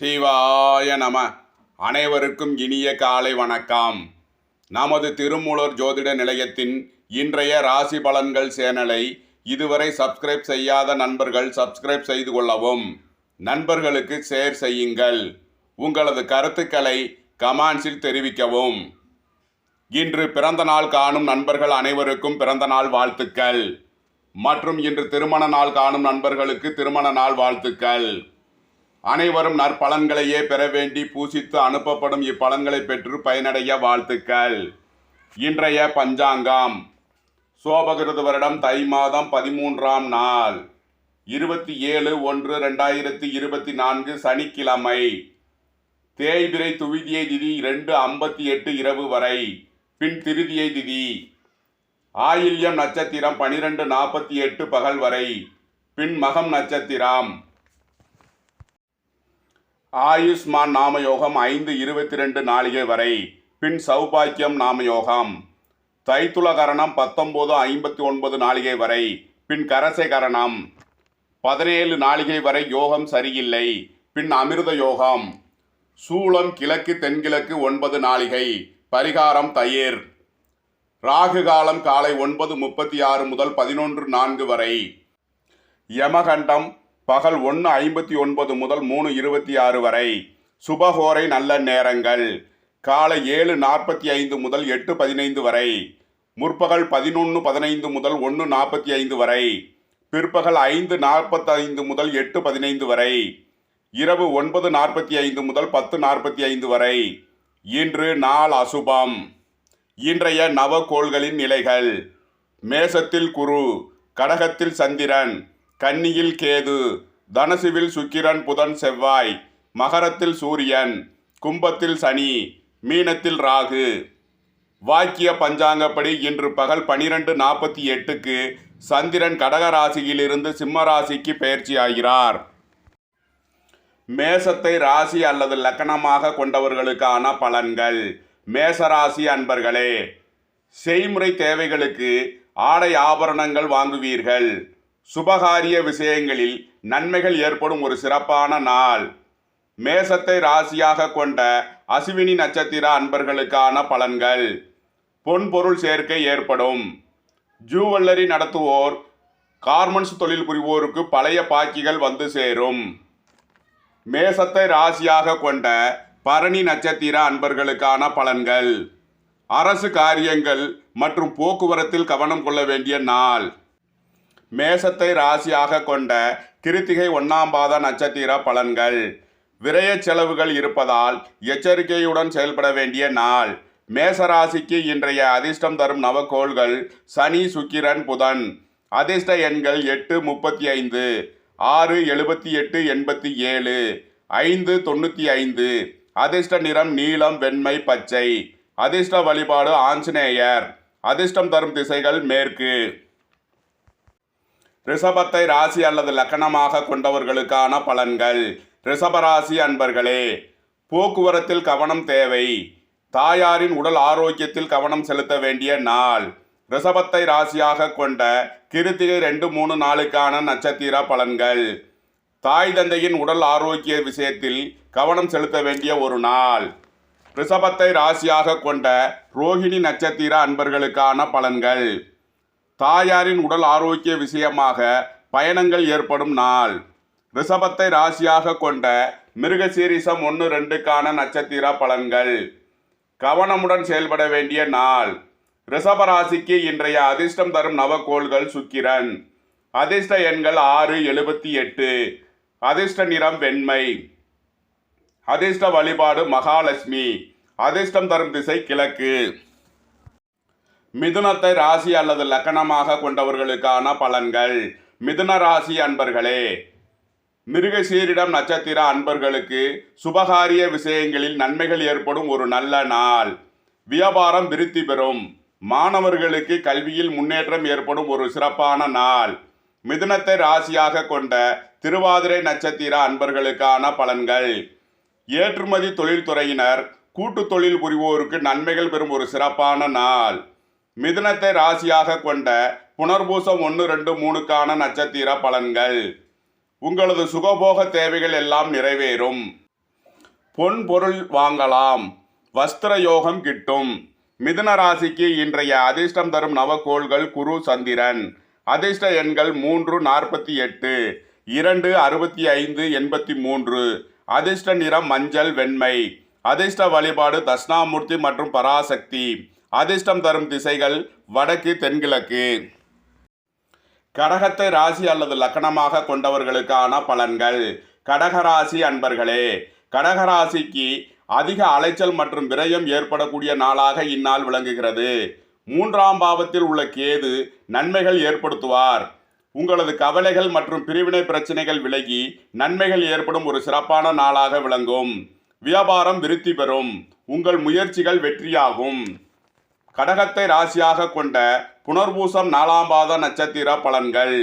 சிவாய நம. அனைவருக்கும் இனிய காலை வணக்கம். நமது திருமூலர் ஜோதிட நிலையத்தின் இன்றைய ராசி பலன்கள் சேனலை இதுவரை சப்ஸ்கிரைப் செய்யாத நண்பர்கள் சப்ஸ்கிரைப் செய்து கொள்ளவும். நண்பர்களுக்கு ஷேர் செய்யுங்கள். உங்களது கருத்துக்களை கமான்ஸில் தெரிவிக்கவும். இன்று பிறந்த நாள் காணும் நண்பர்கள் அனைவருக்கும் பிறந்த நாள் வாழ்த்துக்கள். மற்றும் இன்று திருமண நாள் காணும் நண்பர்களுக்கு திருமண நாள் வாழ்த்துக்கள். அனைவரும் நற்பலன்களையே பெற வேண்டி பூசித்து அனுப்பப்படும் இப்பலன்களை பெற்று பயனடைய வாழ்த்துக்கள். இன்றைய பஞ்சாங்கம். சோபகிருத வருடம் தை மாதம் பதிமூன்றாம் நாள். இருபத்தி ஏழு ஒன்று ரெண்டாயிரத்தி இருபத்தி நான்கு சனிக்கிழமை. தேய்பிரை துவிதியை திதி ரெண்டு ஐம்பத்தி எட்டு இரவு வரை. பின் திருதியை திதி ஆயில்யம் நட்சத்திரம் பனிரெண்டு நாற்பத்தி எட்டு பகல் வரை. பின் மகம் நட்சத்திரம். ஆயுஷ்மான் நாமயோகம் ஐந்து இருபத்தி ரெண்டு நாளிகை வரை. பின் சௌபாக்கியம் நாமயோகம். தைத்துலகரணம் பத்தொம்போது ஐம்பத்தி ஒன்பது நாளிகை வரை. பின் கரசைகரணம் பதினேழு நாளிகை வரை யோகம் சரியில்லை. பின் அமிர்த யோகம். சூளம் கிழக்கு தென்கிழக்கு ஒன்பது நாளிகை. பரிகாரம் தயிர். ராகு காலம் காலை ஒன்பது முப்பத்தி ஆறு முதல் பதினொன்று நான்கு வரை. யமகண்டம் பகல் ஒன்று ஐம்பத்தி ஒன்பது முதல் மூணு இருபத்தி ஆறு வரை சுபகோரை நல்ல நேரங்கள். காலை ஏழு நாற்பத்தி ஐந்து முதல் எட்டு பதினைந்து வரை. முற்பகல் பதினொன்று பதினைந்து முதல் ஒன்று நாற்பத்தி ஐந்து வரை. பிற்பகல் ஐந்து நாற்பத்தைந்து முதல் எட்டு பதினைந்து வரை. இரவு ஒன்பது நாற்பத்தி ஐந்து முதல் பத்து நாற்பத்தி ஐந்து வரை. இன்று நாள் அசுபம். இன்றைய நவகோள்களின் நிலைகள். மேசத்தில் குரு கடகத்தில் சந்திரன் கன்னியில் கேது தனசுவில் சுக்கிரன் புதன் செவ்வாய் மகரத்தில் சூரியன் கும்பத்தில் சனி மீனத்தில் ராகு. வாக்கிய பஞ்சாங்கப்படி இன்று பகல் பனிரெண்டு நாற்பத்தி எட்டுக்கு சந்திரன் கடக ராசியிலிருந்து சிம்ம பயிற்சி ஆகிறார். மேசத்தை ராசி அல்லது லக்கணமாக கொண்டவர்களுக்கான பலன்கள். மேசராசி அன்பர்களே செய்முறை தேவைகளுக்கு ஆடை ஆபரணங்கள் வாங்குவீர்கள். சுபகாரிய விஷயங்களில் நன்மைகள் ஏற்படும் ஒரு சிறப்பான நாள். மேசத்தை ராசியாக கொண்ட அசுவினி நட்சத்திர அன்பர்களுக்கான பலன்கள். பொன்பொருள் சேர்க்கை ஏற்படும். ஜூவல்லரி நடத்துவோர் கார்மெண்ட்ஸ் தொழில் புரிவோருக்கு பழைய பாக்கிகள் வந்து சேரும். மேசத்தை ராசியாக கொண்ட பரணி நட்சத்திர அன்பர்களுக்கான பலன்கள். அரசு காரியங்கள் மற்றும் போக்குவரத்தில் கவனம் கொள்ள வேண்டிய நாள். மேசத்தை ராசியாக கொண்ட கிருத்திகை ஒன்னாம் பாத நட்சத்திர பலன்கள். விரய செலவுகள் இருப்பதால் எச்சரிக்கையுடன் செயல்பட வேண்டிய நாள். மேசராசிக்கு இன்றைய அதிர்ஷ்டம் தரும் நவக்கோள்கள் சனி சுக்கிரன் புதன். அதிர்ஷ்ட எண்கள் எட்டு முப்பத்தி ஐந்து. ஆறு எழுபத்தி எட்டு எண்பத்தி ஏழு. ஐந்து தொண்ணூற்றி ஐந்து. அதிர்ஷ்ட நிறம் நீலம் வெண்மை பச்சை. அதிர்ஷ்ட வழிபாடு ஆஞ்சநேயர். அதிர்ஷ்டம் தரும் திசைகள் மேற்கு. ரிஷபத்தை ராசி அல்லது லக்கணமாக கொண்டவர்களுக்கான பலன்கள். ரிஷபராசி அன்பர்களே போக்குவரத்தில் கவனம் தேவை. தாயாரின் உடல் ஆரோக்கியத்தில் கவனம் செலுத்த வேண்டிய நாள். ரிஷபத்தை ராசியாக கொண்ட கிருத்திகை ரெண்டு மூணு நாளுக்கான நட்சத்திர பலன்கள். தாய் தந்தையின் உடல் ஆரோக்கிய விஷயத்தில் கவனம் செலுத்த வேண்டிய ஒரு நாள். ரிஷபத்தை ராசியாக கொண்ட ரோஹிணி நட்சத்திர அன்பர்களுக்கான பலன்கள். தாயாரின் உடல் ஆரோக்கிய விஷயமாக பயணங்கள் ஏற்படும் நாள். ரிஷபத்தை ராசியாக கொண்ட மிருகசீரிசம் ஒன்று ரெண்டுக்கான நட்சத்திர பலன்கள். கவனமுடன் செயல்பட வேண்டிய நாள். ரிஷப ராசிக்கு இன்றைய அதிர்ஷ்டம் தரும் நவக்கோள்கள் சுக்கிரன். அதிர்ஷ்ட எண்கள் ஆறு எழுபத்தி எட்டு. அதிர்ஷ்ட நிறம் வெண்மை. அதிர்ஷ்ட வழிபாடு மகாலட்சுமி. அதிர்ஷ்டம் தரும் திசை கிழக்கு. மிதுனத்தை ராசி அல்லது லக்கணமாக கொண்டவர்களுக்கான பலன்கள். மிதுன ராசி அன்பர்களே மிருகசீரிடம் நட்சத்திர அன்பர்களுக்கு சுபகாரிய விஷயங்களில் நன்மைகள் ஏற்படும் ஒரு நல்ல நாள். வியாபாரம் விருத்தி பெறும். மாணவர்களுக்கு கல்வியில் முன்னேற்றம் ஏற்படும் ஒரு சிறப்பான நாள். மிதுனத்தை ராசியாக கொண்ட திருவாதிரை நட்சத்திர அன்பர்களுக்கான பலன்கள். ஏற்றுமதி தொழில்துறையினர் கூட்டு தொழில் புரிவோருக்கு நன்மைகள் பெறும் ஒரு சிறப்பான நாள். மிதுனத்தை ராசியாக கொண்ட புனர்பூசம் ஒன்று ரெண்டு மூணுக்கான நட்சத்திர பலன்கள். உங்களது சுகபோக தேவைகள் எல்லாம் நிறைவேறும். பொன் பொருள் வாங்கலாம். வஸ்திர யோகம் கிட்டும். மிதுன ராசிக்கு இன்றைய அதிர்ஷ்டம் தரும் நவக்கோள்கள் குரு சந்திரன். அதிர்ஷ்ட எண்கள் மூன்று நாற்பத்தி எட்டு இரண்டு அறுபத்தி ஐந்து எண்பத்தி மூன்று. அதிர்ஷ்ட நிறம் மஞ்சள் வெண்மை. அதிர்ஷ்ட வழிபாடு தட்சிணாமூர்த்தி மற்றும் பராசக்தி. அதிர்ஷ்டம் தரும் திசைகள் வடக்கு தென்கிழக்கு. கடகத்தை ராசி அல்லது லக்கணமாக கொண்டவர்களுக்கான பலன்கள். கடகராசி அன்பர்களே கடகராசிக்கு அதிக அலைச்சல் மற்றும் விரயம் ஏற்படக்கூடிய நாளாக இந்நாள் விளங்குகிறது. மூன்றாம் பாவத்தில் உள்ள கேது நன்மைகள் ஏற்படுத்துவார். உங்களது கவலைகள் மற்றும் பிரிவினை பிரச்சனைகள் விலகி நன்மைகள் ஏற்படும் ஒரு சிறப்பான நாளாக விளங்கும். வியாபாரம் விருத்தி பெறும். உங்கள் முயற்சிகள் வெற்றியாகும். கடகத்தை ராசியாக கொண்ட புனர்பூசம் நாலாம் பாத நட்சத்திர பலன்கள்.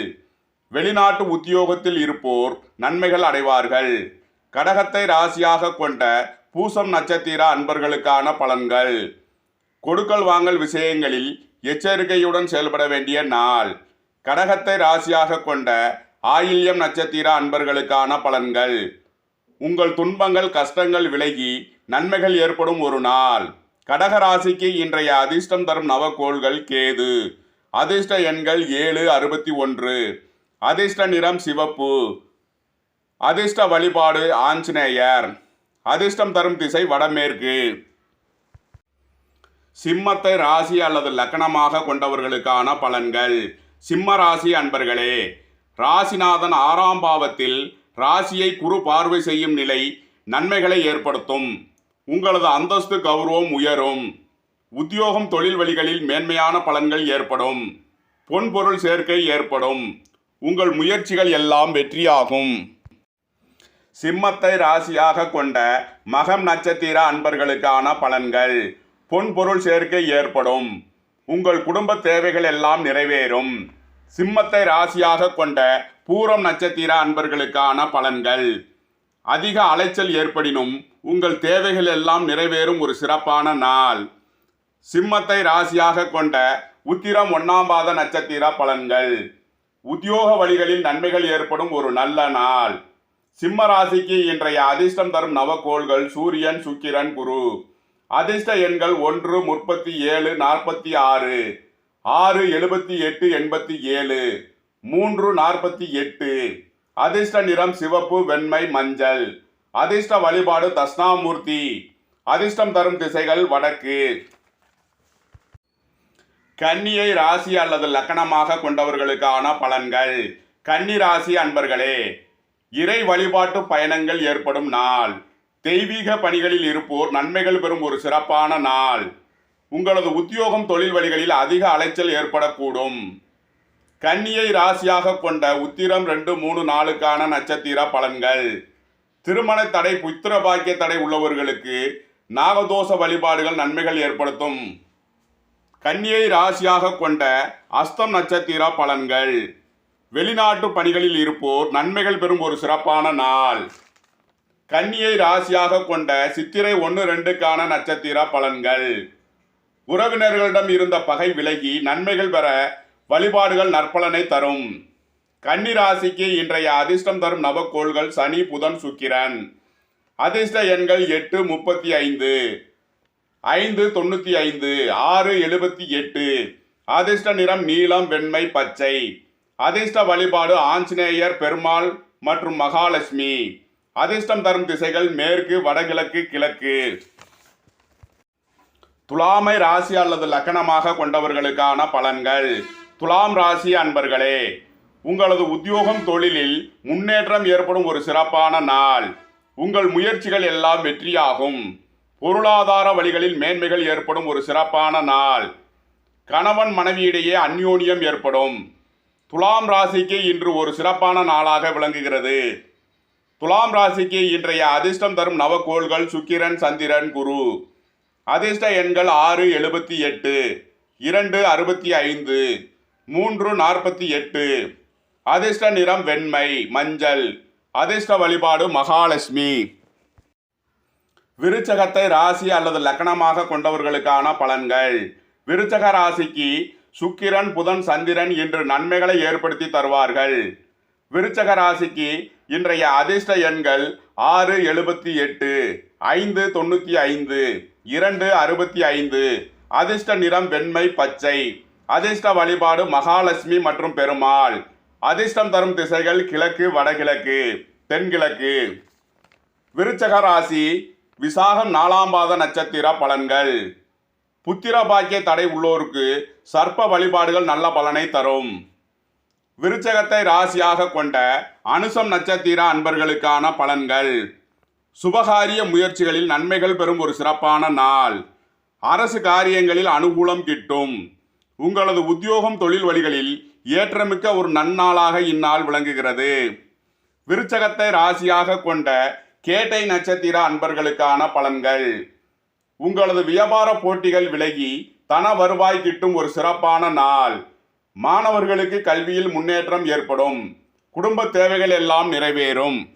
வெளிநாட்டு உத்தியோகத்தில் இருப்போர் நன்மைகள் அடைவார்கள். கடகத்தை ராசியாக கொண்ட பூசம் நட்சத்திர அன்பர்களுக்கான பலன்கள். கொடுக்கல் வாங்கல் விஷயங்களில் எச்சரிக்கையுடன் செயல்பட வேண்டிய நாள். கடகத்தை ராசியாக கொண்ட ஆயில்யம் நட்சத்திர அன்பர்களுக்கான பலன்கள். உங்கள் துன்பங்கள் கஷ்டங்கள் விலகி நன்மைகள் ஏற்படும் ஒரு நாள். கடகராசிக்கு இன்றைய அதிர்ஷ்டம் தரும் நவக்கோள்கள் கேது. அதிர்ஷ்ட எண்கள் ஏழு அறுபத்தி ஒன்று. அதிர்ஷ்ட நிறம் சிவப்பு. அதிர்ஷ்ட வழிபாடு ஆஞ்சநேயர். அதிர்ஷ்டம் தரும் திசை வடமேற்கு. சிம்மத்தை ராசி அல்லது லக்கணமாக கொண்டவர்களுக்கான பலன்கள். சிம்ம ராசி அன்பர்களே ராசிநாதன் ஆறாம் பாவத்தில் ராசியை குறு பார்வை செய்யும் நிலை நன்மைகளை ஏற்படுத்தும். உங்களது அந்தஸ்து கௌரவம் உயரும். உத்தியோகம் தொழில் வழிகளில் மேன்மையான பலன்கள் ஏற்படும். பொன்பொருள் சேர்க்கை ஏற்படும். உங்கள் முயற்சிகள் எல்லாம் வெற்றியாகும். சிம்மத்தை ராசியாக கொண்ட மகம் நட்சத்திர அன்பர்களுக்கான பலன்கள். பொன்பொருள் சேர்க்கை ஏற்படும். உங்கள் குடும்ப தேவைகள் எல்லாம் நிறைவேறும். சிம்மத்தை ராசியாக கொண்ட பூரம் நட்சத்திர அன்பர்களுக்கான பலன்கள். அதிக அலைச்சல் ஏற்படினும் உங்கள் தேவைகள் எல்லாம் நிறைவேறும் ஒரு சிறப்பான நாள். சிம்மத்தை ராசியாக கொண்ட உத்திரம் ஒன்னாம் பாத நட்சத்திர பலன்கள். உத்தியோக வழிகளில் நன்மைகள் ஏற்படும் ஒரு நல்ல நாள். சிம்ம ராசிக்கு இன்றைய அதிர்ஷ்டம் தரும் நவக்கோள்கள் சூரியன் சுக்கிரன் குரு. அதிர்ஷ்ட எண்கள் ஒன்று முப்பத்தி ஏழு நாற்பத்தி ஆறு. ஆறு எழுபத்தி எட்டு எண்பத்தி ஏழு. மூன்று நாற்பத்தி எட்டு. அதிர்ஷ்ட நிறம் சிவப்பு வெண்மை மஞ்சள். அதிர்ஷ்ட வழிபாடு தஷ்ணாமூர்த்தி அதிர்ஷ்டம் தரும் திசைகள் வடக்கு. கன்னியை ராசி அல்லது லக்கணமாக கொண்டவர்களுக்கான பலன்கள். கன்னி ராசி அன்பர்களே இறை வழிபாட்டு பயணங்கள் ஏற்படும் நாள். தெய்வீக பணிகளில் இருப்போர் நன்மைகள் பெறும் ஒரு சிறப்பான நாள். உங்களது உத்தியோகம் தொழில் வழிகளில் அதிக அலைச்சல் ஏற்படக்கூடும். கன்னியை ராசியாக கொண்ட உத்திரம் ரெண்டு மூணு நாளுக்கான நட்சத்திர பலன்கள். திருமண தடை புத்திர பாக்கிய தடை உள்ளவர்களுக்கு நாகதோஷ வழிபாடுகள் நன்மைகள் ஏற்படுத்தும். கன்னியை ராசியாக கொண்ட அஸ்தம் நட்சத்திர பலன்கள். வெளிநாட்டு பணிகளில் இருப்போர் நன்மைகள் பெறும் ஒரு சிறப்பான நாள். கன்னியை ராசியாக கொண்ட சித்திரை ஒன்று ரெண்டுக்கான நட்சத்திர பலன்கள். உறவினர்களிடம் இருந்த பகை விலகி நன்மைகள் பெற வழிபாடுகள் நற்பலனை தரும். கன்னிராசிக்கு இன்றைய அதிர்ஷ்டம் தரும் நவக்கோள்கள் சனி புதன் சுக்கிரன். அதிர்ஷ்ட எண்கள் எட்டு முப்பத்தி ஐந்து. ஐந்து தொண்ணூற்றி ஐந்து. ஆறு எழுபத்தி எட்டு. அதிர்ஷ்ட நிறம் நீலம் வெண்மை பச்சை. அதிர்ஷ்ட வழிபாடு ஆஞ்சநேயர் பெருமாள் மற்றும் மகாலட்சுமி. அதிர்ஷ்டம் தரும் திசைகள் மேற்கு வடகிழக்கு கிழக்கு. துலாமை ராசி அல்லது லக்கணமாக கொண்டவர்களுக்கான பலன்கள். துலாம் ராசி அன்பர்களே உங்களது உத்தியோகம் தொழிலில் முன்னேற்றம் ஏற்படும் ஒரு சிறப்பான நாள். உங்கள் முயற்சிகள் எல்லாம் வெற்றியாகும். பொருளாதார வழிகளில் மேன்மைகள் ஏற்படும் ஒரு சிறப்பான நாள். கணவன் மனைவியிடையே அந்யோன்யம் ஏற்படும். துலாம் ராசிக்கு இன்று ஒரு சிறப்பான நாளாக விளங்குகிறது. துலாம் ராசிக்கு இன்றைய அதிர்ஷ்டம் தரும் நவக்கோள்கள் சுக்கிரன் சந்திரன் குரு. அதிர்ஷ்ட எண்கள் ஆறு எழுபத்தி எட்டு இரண்டு அறுபத்தி ஐந்து. மூன்று நாற்பத்தி எட்டு. அதிர்ஷ்ட நிறம் வெண்மை மஞ்சள். அதிர்ஷ்ட வழிபாடு மகாலட்சுமி. விருச்சகத்தை ராசி அல்லது லக்கணமாக கொண்டவர்களுக்கான பலன்கள். விருச்சக ராசிக்கு சுக்கிரன் புதன் சந்திரன் இன்று நன்மைகளை ஏற்படுத்தி தருவார்கள். விருச்சக ராசிக்கு இன்றைய அதிர்ஷ்ட எண்கள் ஆறு எழுபத்தி எட்டு ஐந்து தொண்ணூற்றி ஐந்து இரண்டு அறுபத்தி ஐந்து. அதிர்ஷ்ட நிறம் வெண்மை பச்சை. அதிர்ஷ்ட வழிபாடு மகாலட்சுமி மற்றும் பெருமாள். அதிர்ஷ்டம் தரும் திசைகள் கிழக்கு வடகிழக்கு தென்கிழக்கு. விருச்சக ராசி விசாகம் நாலாம் பாத நட்சத்திர பலன்கள். புத்திர பாக்கிய தடை உள்ளோருக்கு சர்ப்ப வழிபாடுகள் நல்ல பலனை தரும். விருச்சகத்தை ராசியாக கொண்ட அனுசம் நட்சத்திர அன்பர்களுக்கான பலன்கள். சுபகாரிய முயற்சிகளில் நன்மைகள் பெறும் ஒரு சிறப்பான நாள். அரசு காரியங்களில் அனுகூலம் கிட்டும். உங்களது உத்தியோகம் தொழில் வழிகளில் ஏற்றமிக்க ஒரு நன்னாளாக இந்நாள் விளங்குகிறது. விருச்சகத்தை ராசியாக கொண்ட கேட்டை நட்சத்திர அன்பர்களுக்கான பலன்கள். உங்களது வியாபார போட்டிகள் விலகி தன வருவாய் கிட்டும் ஒரு சிறப்பான நாள். மாணவர்களுக்கு கல்வியில் முன்னேற்றம் ஏற்படும். குடும்ப தேவைகள் எல்லாம் நிறைவேறும்.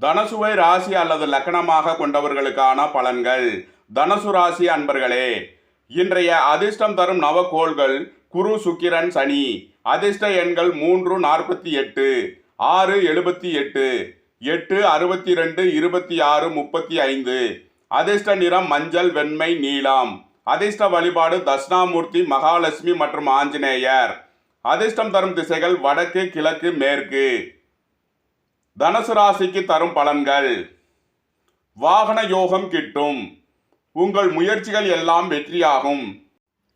தனசுவை ராசி அல்லது லக்கணமாக கொண்டவர்களுக்கான பலன்கள். தனசு ராசி அன்பர்களே இன்றைய அதிர்ஷ்டம் தரும் நவக்கோள்கள் குரு சுக்கிரன் சனி. அதிர்ஷ்ட எண்கள் மூன்று நாற்பத்தி எட்டு ஆறு எழுபத்தி எட்டு எட்டு அறுபத்தி ரெண்டு இருபத்தி ஆறு முப்பத்தி ஐந்து. அதிர்ஷ்ட நிறம் மஞ்சள் வெண்மை நீலம். அதிர்ஷ்ட வழிபாடு தட்சிணாமூர்த்தி மகாலட்சுமி மற்றும் ஆஞ்சநேயர். அதிர்ஷ்டம் தரும் திசைகள் வடக்கு கிழக்கு மேற்கு. தனுசு ராசிக்கு தரும் பலன்கள். வாகன யோகம் கிட்டும். உங்கள் முயற்சிகள் எல்லாம் வெற்றியாகும்.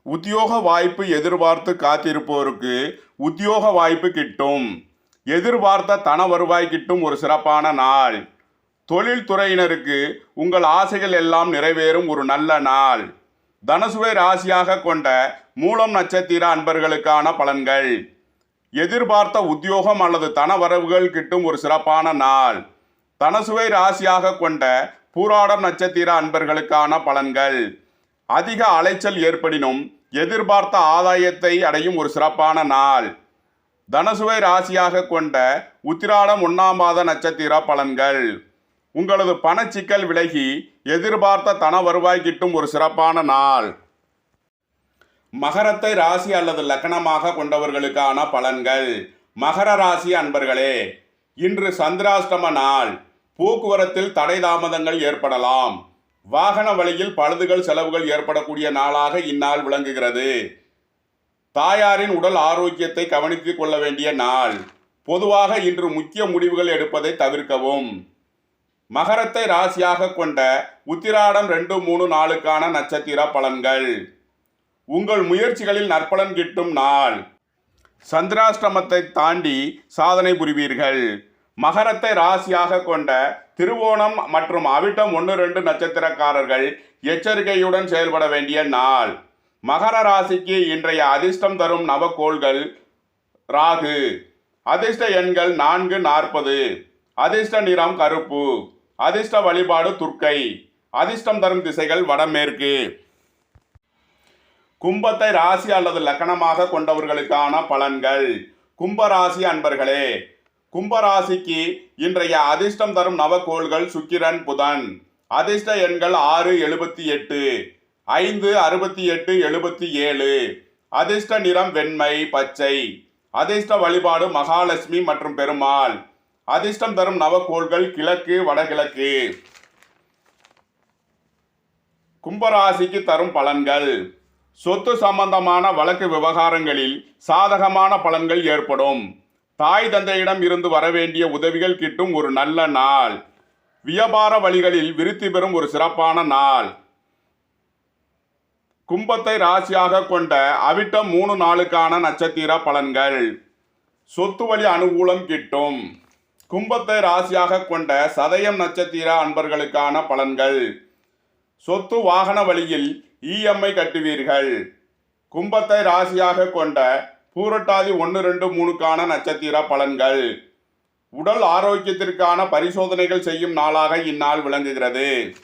உத்தியோக வாய்ப்பு எதிர்பார்த்து காத்திருப்போருக்கு உத்தியோக வாய்ப்பு கிட்டும். எதிர்பார்த்த தன வருவாய் கிட்டும் ஒரு சிறப்பான நாள். தொழில் துறையினருக்கு உங்கள் ஆசைகள் எல்லாம் நிறைவேறும் ஒரு நல்ல நாள். தனசுவை ராசியாக கொண்ட மூலம் நட்சத்திர அன்பர்களுக்கான பலன்கள். எதிர்பார்த்த உத்தியோகம் அல்லது தன வரவுகள் கிட்டும் ஒரு சிறப்பான நாள். தனசுவை ராசியாக கொண்ட பூராடம் நட்சத்திர அன்பர்களுக்கான பலன்கள். அதிக அலைச்சல் ஏற்படினும் எதிர்பார்த்த ஆதாயத்தை அடையும் ஒரு சிறப்பான நாள். தனசுவை ராசியாக கொண்ட உத்திராடம் ஒன்றாம் மாத நட்சத்திர பலன்கள். உங்களது பணச்சிக்கல் விலகி எதிர்பார்த்த தன வருவாய் கிட்டும் ஒரு சிறப்பான நாள். மகரத்தை ராசி அல்லது லக்கணமாக கொண்டவர்களுக்கான பலன்கள். மகர ராசி அன்பர்களே இன்று சந்திராஷ்டம நாள். போக்குவரத்தில் தடை தாமதங்கள் ஏற்படலாம். வாகன வழியில் பழுதுகள் செலவுகள் ஏற்படக்கூடிய நாளாக இந்நாள் விளங்குகிறது. தாயாரின் உடல் ஆரோக்கியத்தை கவனித்துக் கொள்ள வேண்டிய நாள். பொதுவாக இன்று முக்கிய முடிவுகள் எடுப்பதை தவிர்க்கவும். மகரத்தை ராசியாக கொண்ட உத்திராடம் ரெண்டு மூணு நாளுக்கான நட்சத்திர பலன்கள். உங்கள் முயற்சிகளில் நற்பலன் கிட்டும் நாள். சந்திராஷ்டமத்தை தாண்டி சாதனை புரிவீர்கள். மகரத்தை ராசியாக கொண்ட திருவோணம் மற்றும் அவிட்டம் ஒன்று ரெண்டு நட்சத்திரக்காரர்கள் எச்சரிக்கையுடன் செயல்பட வேண்டிய நாள். மகர ராசிக்கு இன்றைய அதிர்ஷ்டம் தரும் நவக்கோள்கள் ராகு. அதிர்ஷ்ட எண்கள் நான்கு நாற்பது. அதிர்ஷ்ட நிறம் கருப்பு. அதிர்ஷ்ட வழிபாடு துர்க்கை. அதிர்ஷ்டம் தரும் திசைகள் வடமேற்கு. கும்பத்தை ராசி அல்லது லக்கணமாக கொண்டவர்களுக்கான பலன்கள். கும்பராசி அன்பர்களே கும்பராசிக்கு இன்றைய அதிர்ஷ்டம் தரும் நவக்கோள்கள் சுக்கிரன் புதன். அதிர்ஷ்ட எண்கள் ஆறு எழுபத்தி எட்டு. ஐந்து அறுபத்தி எட்டு எழுபத்தி ஏழு. அதிர்ஷ்ட நிறம் வெண்மை பச்சை. அதிர்ஷ்ட வழிபாடு மகாலட்சுமி மற்றும் பெருமாள். அதிர்ஷ்டம் தரும் நவக்கோள்கள் கிழக்கு வடகிழக்கு. கும்பராசிக்கு தரும் பலன்கள். சொத்து சம்பந்தமான வழக்கு விவகாரங்களில் சாதகமான பலன்கள் ஏற்படும். தாய் தந்தையிடம் இருந்து வரவேண்டிய உதவிகள் கிட்டும் ஒரு நல்ல நாள். வியாபார வழிகளில் விருத்தி பெறும் ஒரு சிறப்பான நாள். கும்பத்தை ராசியாக கொண்ட அவிட்டம் மூணு நாளுக்கான நட்சத்திர பலன்கள். சொத்து வழி அனுகூலம் கிட்டும். கும்பத்தை ராசியாக கொண்ட சதயம் நட்சத்திர அன்பர்களுக்கான பலன்கள். சொத்து வாகன வழியில் இஎம்ஐ கட்டுவீர்கள். கும்பத்தை ராசியாக கொண்ட பூரட்டாதி ஒன்று ரெண்டு மூணுக்கான நட்சத்திர பலன்கள். உடல் ஆரோக்கியத்திற்கான பரிசோதனைகள் செய்யும் நாளாக இந்நாள் விளங்குகிறது.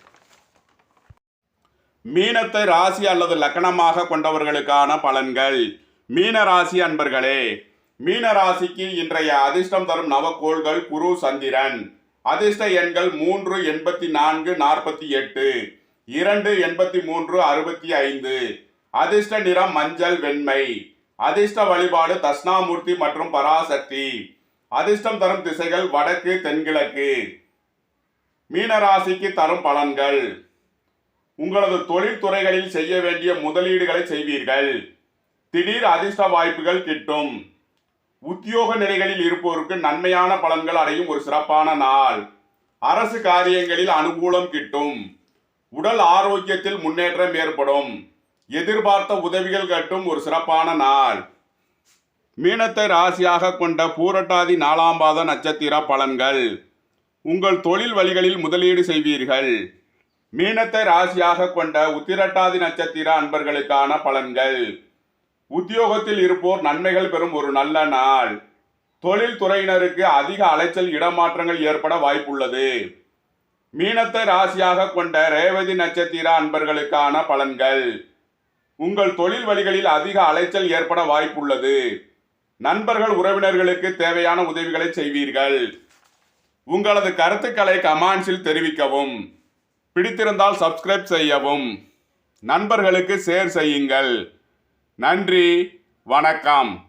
மீனத்தை ராசி அல்லது லக்கணமாக கொண்டவர்களுக்கான பலன்கள். மீன ராசி அன்பர்களே மீன ராசிக்கு இன்றைய அதிர்ஷ்டம் தரும் நவக்கோள்கள் குரு சந்திரன். அதிர்ஷ்ட எண்கள் மூன்று எண்பத்தி நான்கு நாற்பத்தி எட்டு இரண்டு எண்பத்தி மூன்று அறுபத்தி ஐந்து. அதிர்ஷ்ட நிறம் மஞ்சள் வெண்மை. அதிர்ஷ்ட வழிபாடு தஷ்ணாமூர்த்தி மற்றும் பராசக்தி. அதிர்ஷ்டம் தரும் திசைகள் வடக்கு தென்கிழக்கு. மீனராசிக்கு தரும் பலன்கள். உங்களது தொழில் துறைகளில் செய்ய வேண்டிய முதலீடுகளை செய்வீர்கள். திடீர் அதிர்ஷ்ட வாய்ப்புகள் கிட்டும். உத்தியோக நிலைகளில் இருப்போருக்கு நன்மையான பலன்கள் அடையும் ஒரு சிறப்பான நாள். அரசு காரியங்களில் அனுகூலம் கிட்டும். உடல் ஆரோக்கியத்தில் முன்னேற்றம் ஏற்படும். எதிர்பார்த்த உதவிகள் கட்டும் ஒரு சிறப்பான நாள். மீனத்தை ராசியாக கொண்ட பூரட்டாதி நாலாம் பாத நட்சத்திர பலன்கள். உங்கள் தொழில் வழிகளில் முதலீடு செய்வீர்கள். மீனத்தை ராசியாக கொண்ட உத்திரட்டாதி நட்சத்திர அன்பர்களுக்கான பலன்கள். உத்தியோகத்தில் இருப்போர் நன்மைகள் பெறும் ஒரு நல்ல நாள். தொழில் துறையினருக்கு அதிக அலைச்சல் இடமாற்றங்கள் ஏற்பட வாய்ப்புள்ளது. மீனத்தை ராசியாக கொண்ட ரேவதி நட்சத்திர அன்பர்களுக்கான பலன்கள். உங்கள் தொழில் வழிகளில் அதிக அலைச்சல் ஏற்பட வாய்ப்புள்ளது. நண்பர்கள் உறவினர்களுக்கு தேவையான உதவிகளை செய்வீர்கள். உங்களது கருத்துக்களை கமாண்ட்ஸில் தெரிவிக்கவும். பிடித்திருந்தால் சப்ஸ்கிரைப் செய்யவும். நண்பர்களுக்கு ஷேர் செய்யுங்கள். நன்றி வணக்கம்.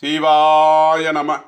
சிவாய நம